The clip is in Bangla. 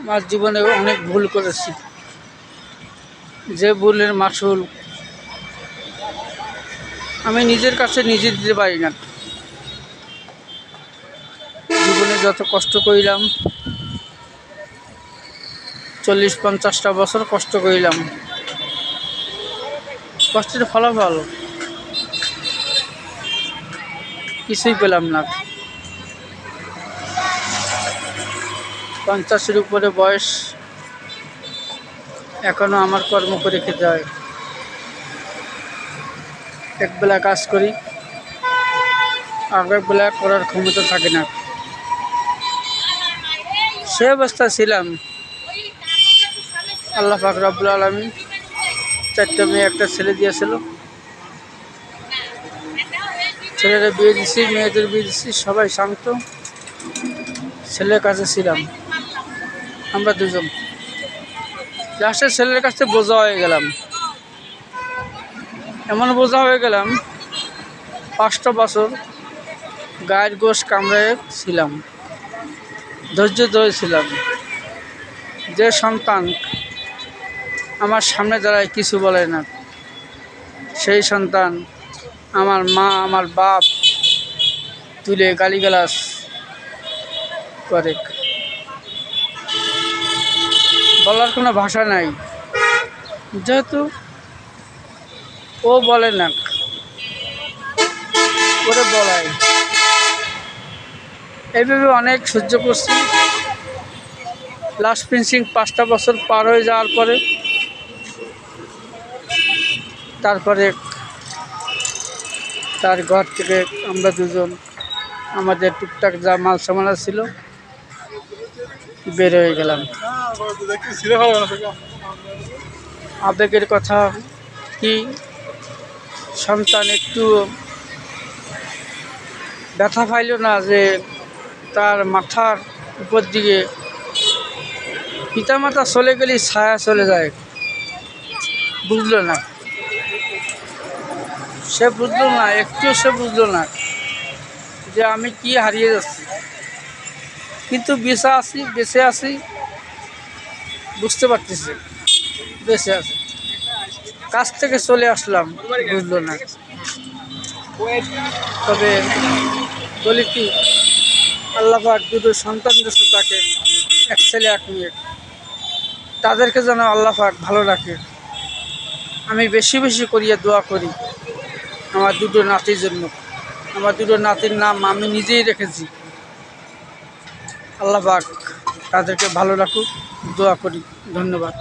আমার জীবনে অনেক ভুল করেছি। যে ভুলের মাসুল আমি নিজের কাছে নিজে দিতে পারি না। জীবনে যত কষ্ট করিলাম, চল্লিশ পঞ্চাশটা বছর কষ্ট করিলাম। কষ্টের ফলাফল কিছুই পেলাম না। পঞ্চাশের উপরে বয়স এখনও আমার কর্ম করে খেতে হয়। একবেলা কাজ করি আগের বেলা করার ক্ষমতা থাকে না। সে অবস্থা ছিলাম। আল্লাহ পাক রব্বুল আলমী চারটে মেয়ে একটা ছেলে দিয়েছিল। ছেলেরা বিয়ে দিছি, মেয়েদের বিয়ে দিছি, সবাই শান্ত। ছেলের কাছে ছিলাম। আমরা দুজন। লাস্টে ছেলের কাছে বোঝা হয়ে গেলাম। এমন বোঝা হয়ে গেলাম, পাঁচটা বছর গায়ের গোশ কামড়ে ছিলাম, ধৈর্য ধরেছিলাম যে সন্তান আমার সামনে দাঁড়ায় কিছু বলে না, সেই সন্তান আমার মা, আমার বাপ তুলে গালিগালাস করে। বলার কোনো ভাষা নাই। যেহেতু ও বলে না, ওরে বলায় এইভাবে অনেক সহ্য করছি। লাস্ট ফিনিশিং পাঁচটা বছর পার হয়ে যাওয়ার পরে, তারপরে তার ঘর থেকে আমরা দুজন, আমাদের টুকটাক যা মাল সামানা ছিল বের হয়ে গেলাম। আবেগের কথা কি? সন্তান একটু ব্যথা পাইল না যে তার মাথার উপর দিকে পিতামাতা চলে গেলে ছায়া চলে যায়। বুঝলো না। সে বুঝলো না একটু সে বুঝলো না যে আমি কি হারিয়ে যাচ্ছি। কিন্তু বেঁচে আছি বেঁচে আছি। বুঝতে পারতেছি। বেঁচে আছি। কাছ থেকে চলে আসলাম, বুঝলো না। তবে বলি কি আল্লাপাক দুটো সন্তান দিয়েছে তাকে, এক ছেলে, এক মেয়ে। তাদেরকে যেন আল্লাপাক ভালো রাখে। আমি বেশি বেশি করিয়া দোয়া করি, আমার দুটো নাতির জন্য। আমার দুটো নাতির নাম আমি নিজেই রেখেছি। আল্লাহ পাক তাদেরকে ভালো রাখুক দোয়া করি। ধন্যবাদ।